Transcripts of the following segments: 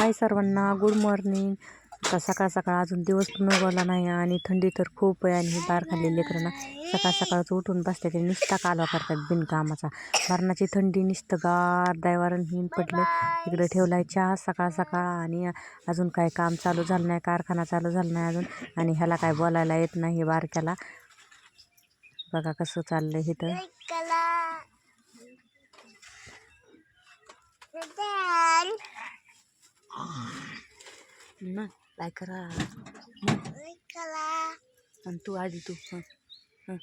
हाय सर्वांना good morning आता सकाळ सकाळ अजून दिवस पण उगवला नाही आणि थंडी तर खूप आहे आणि बार खाल्ली लेकरं ना सकाळ सकाळच उठून बसते ते नुसता कालवा करतात बिनकामाचा. मरणाची थंडी नुसतं गार दैवारण हिन पडलं. इकडे ठेवलाय चहा सकाळ सकाळ आणि अजून काय काम चालू झालं नाही कारखाना चालू झाला नाही अजून आणि ह्याला काय बोलायला येत नाही हे बारक्याला. बघा कसं चाललंय तर. ना काय करा आणि तू आधी तू. हं?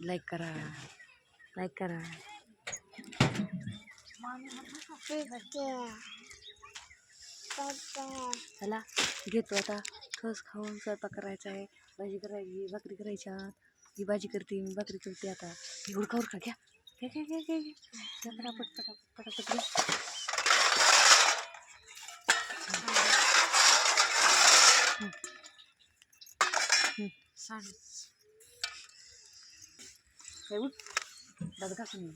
लाईक करा लाईक करा चला घेतो आता. ठोस खाऊन स्वयंपाक करायचा आहे. भाजी करायची भाकरी करायच्या ही भाजी करते मी भाकरी करते आता उडका उडका घ्या घ्या घ्या घ्या घ्या घ्या पटापट पटापट पटापट घ्या हं. हं. हे उठ दादा घासून ये.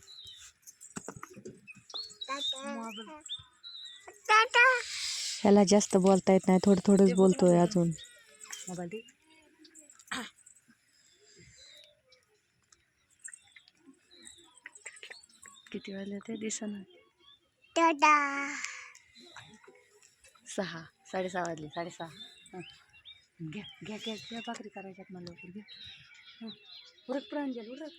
ह्याला जास्त बोलता येत नाही थोडं थोडंच बोलतोय अजून मोबाईल किती वाजले ते? दिसना सहा. साडेसहा वाजले. साडेसहा. घ्या घ्या घ्या घ्या भाकरी करायच्यात मला लवकर. घ्या. उरक प्रांजल उरक.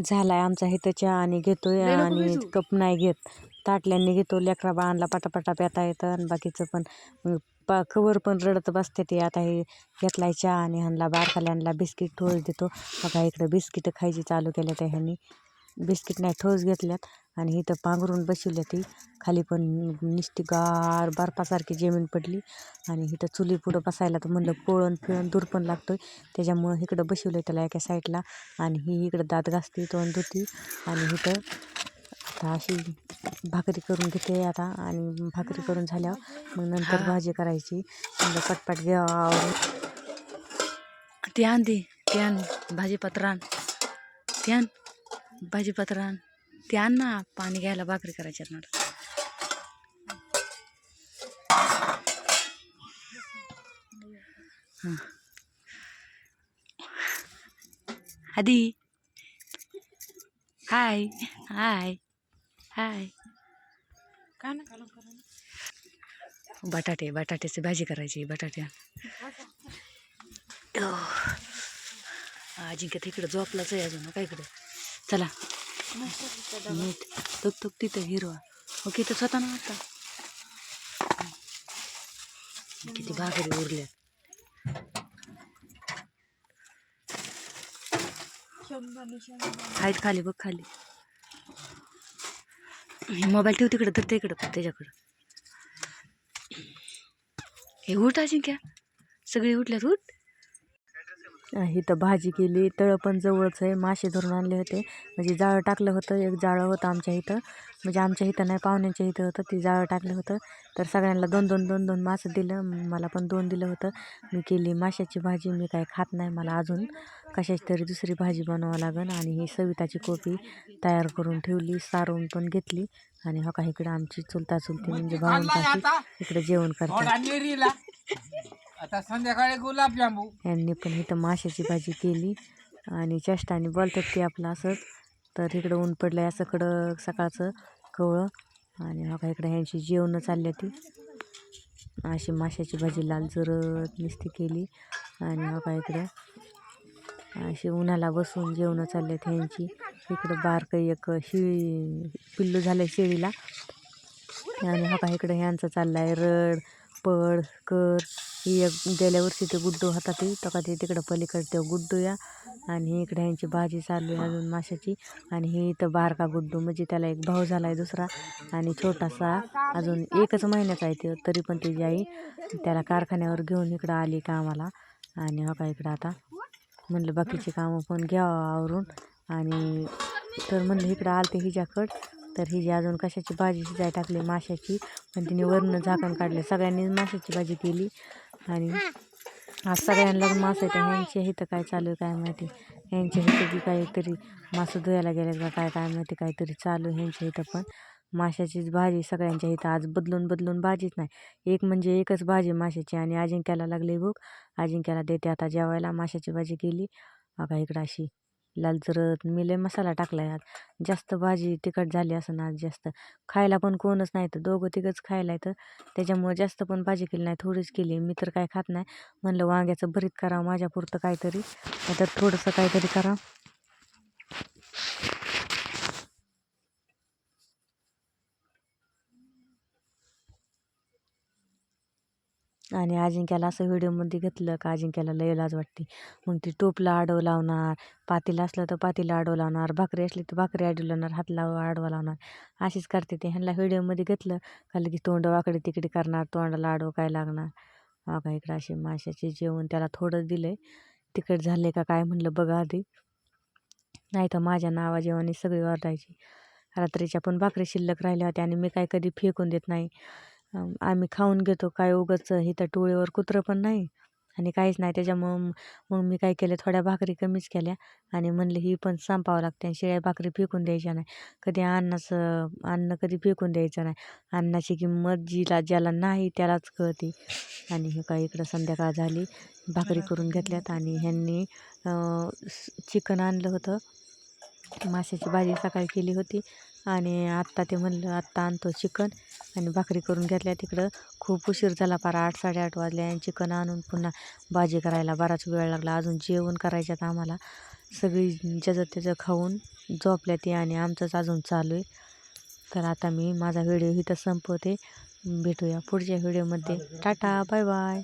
झालाय आमचा इथं चहा आणि घेतोय आणि कप नाही घेत. ताटल्यांनी घेतो लेकरा बाळांना पटापटा पेता येतं आणि बाकीचं पण पा कवर पण रडत बसते ते. आता हे घेतलाय चहा आणि ह्यांना बारखाल्यांना बिस्किट ठोस देतो. बघा इकडं बिस्किट खायची चालू केल्या त्या ह्यांनी. बिस्किट नाही ठोस घेतल्यात आणि इथं पांघरून बसवल्या ती. खाली पण निस्ती गार बर्फासारखी जमीन पडली आणि इथं चुली पुढं बसायला तर म्हणलं पोळण फिळण दूर पण लागतोय. त्याच्यामुळं इकडं बसवलं त्याला एका साईडला आणि ही इकडं दात घासते तोंड धुती आणि इथं आता अशी भाकरी करून घेते आता आणि भाकरी करून झाल्यावर मग नंतर भाजी करायची. म्हणलं पटपट घ्यावं. ते आण दे ते आण भाजीपत्र आण ते आण भाजीपत्र आण ते आण ना पाणी घ्यायला भाकरी करायची ना हां. आधी हाय. हाय. हाय. बटाटे बटाट्याची भाजी करायची बटाट्या. अजिंक्य तिकडं झोपलाच आहे अजून काय इकडं? चला. नीट. तुक तुक तिथं हिरवा. मग तिथं स्वतः ना आता किती भाकरी उरल्या आहेत खाली बघ खाली. मोबाईल ठेव तिकडं तर तिकडं त्याच्याकडं. हे उठ अजिंक्य. सगळे उठल्यात उठ. इथं भाजी केली तळं पण जवळच आहे. मासे धरून आणले होते. म्हणजे जाळं टाकलं होतं. एक जाळं होतं आमच्या इथं. म्हणजे आमच्या इथं नाही पाहुण्यांच्या इथं होतं. ती जाळं टाकलं होतं. तर सगळ्यांना दोन दोन दोन दोन मासं दिलं. मला पण दोन दिलं होतं. मी केली माशाची भाजी. मी काय खात नाही मला अजून. कशाची तरी दुसरी भाजी बनवावं लागेल आणि ही सविताची कोपी तयार करून ठेवली. सारून पण घेतली. आणि हो का इकडं आमची चुलता चुलती म्हणजे भावंडाची इकडे जेवण करतात. आता संध्याकाळी गुलाबजामू यांनी पण इथं माशाची भाजी केली आणि चेष्टाने बोलतात ते आपलं असंच. तर इकडं ऊन पडलं आहे असं कडक सकाळचं कवळं. आणि हा का इकडं ह्यांची जेवणं चालल्या ती. अशी माशाची भाजी लाल जरत नुसती केली. आणि हा का इकडं अशी उन्हाला बसून जेवणं चालल्यात ह्यांची. इकडं बारकं एक शिळी पिल्लू झालं शेळीला. आणि हा का इकडं ह्यांचं चाललं आहे रड. पड कर ही एक गेल्या वर्षी ते गुड्डू होता ते. तो ते तिकडं पलीकडे ते गुड्डू या. आणि इकडे ह्यांची भाजी चालू आहे अजून माशाची. आणि हे इथं बारका गुड्डू म्हणजे त्याला एक भाऊ झाला आहे दुसरा. आणि छोटासा अजून एकच महिन्याचा आहे ते तरी पण त्याची आई त्याला कारखान्यावर घेऊन इकडं आली कामाला. आणि हो का इकडं आता म्हणलं बाकीची कामं पण घ्यावं आवरून. आणि तर म्हणलं इकडं आलते हिच्याकडं. तर हिजी अजून कशाची भाजी शिजाय टाकली? माशाची. आणि तिने वरनं झाकण काढले. सगळ्यांनीच माशाची भाजी केली. आणि आज सगळ्यांना मास आहे ह्यांच्या इथं काय चालू आहे काय माहिती? ह्यांच्या इथं बी काहीतरी मासं धुवायला गेले का काय काय माहिती? काहीतरी चालू ह्यांच्या इथं पण. माशाचीच भाजी सगळ्यांच्या इथं आज बदलून बदलून भाजीच नाही. एक म्हणजे एकच भाजी माशाची आणि अजिंक्याला लागली भूक. अजिंक्याला देते आता जेवायला. माशाची भाजी केली. बघा इकडं अशी. लाल जरत मी लय मसाला टाकला यात जास्त भाजी तिखट झाली असं आज जास्त. खायला पण कोणच नाही तर दोघं तिघंच खायला येतं त्याच्यामुळं जास्त पण भाजी केली नाही थोडीच केली. मी तर काय खात नाही. म्हणलं वांग्याचं भरीत करावं माझ्यापुरतं काहीतरी. आता थोडंसं काहीतरी करा. आणि अजिंक्याला असं व्हिडिओमध्ये घेतलं का अजिंक्याला लय लाज वाटते. मग ती टोपला आडवं लावणार पातीला असलं तर पातीला आडवं लावणार भाकरी असली तर भाकरी आडवं लावणार हात लाव आडवा लावणार. अशीच करते ते. ह्यांना व्हिडिओमध्ये घेतलं का लगेच तोंड वाकडे तिकडे करणार तोंडाला आडवं काय लागणार? बघा इकडं असे माशाचे जेवण त्याला थोडं दिलं आहे तिखट झाले का काय म्हणलं बघा आधी. नाही तर माझ्या नावाजेवानी सगळी ओरडायची रात्रीच्या पण भाकरी शिल्लक राहिल्या होत्या आणि मी काय कधी फेकून देत नाही. आम्ही खाऊन घेतो काय उगाच इथं टोळीवर कुत्रं पण नाही. आणि काहीच नाही त्याच्यामुळं मग मी काय केलं थोड्या भाकरी कमीच केल्या. आणि म्हणलं ही पण संपावं लागते आणि शिळ्या भाकरी फेकून द्यायच्या नाही. कधी अन्नाचं अन्न कधी फेकून द्यायचं नाही. अन्नाची किंमत जिला ज्याला नाही त्यालाच कळते. आणि हे काय इकडं संध्याकाळ झाली. भाकरी करून घेतल्यात आणि ह्यांनी चिकन आणलं होतं. माशाची भाजी सकाळी केली होती. आणि आत्ता ते म्हणलं आत्ता आणतो चिकन. आणि भाकरी करून घेतल्या. तिकडं खूप उशीर झाला फार आठ साडेआठ वाजले आणि चिकन आणून पुन्हा भाजी करायला बराच वेळ लागला. अजून जेवण करायच्यात आम्हाला. सगळी ज्याचं त्याचं खाऊन झोपल्या ती आणि आमचंच अजून चालू आहे. तर आता मी माझा व्हिडिओ इथं संपवते. भेटूया पुढच्या व्हिडिओमध्ये. Tata bye bye.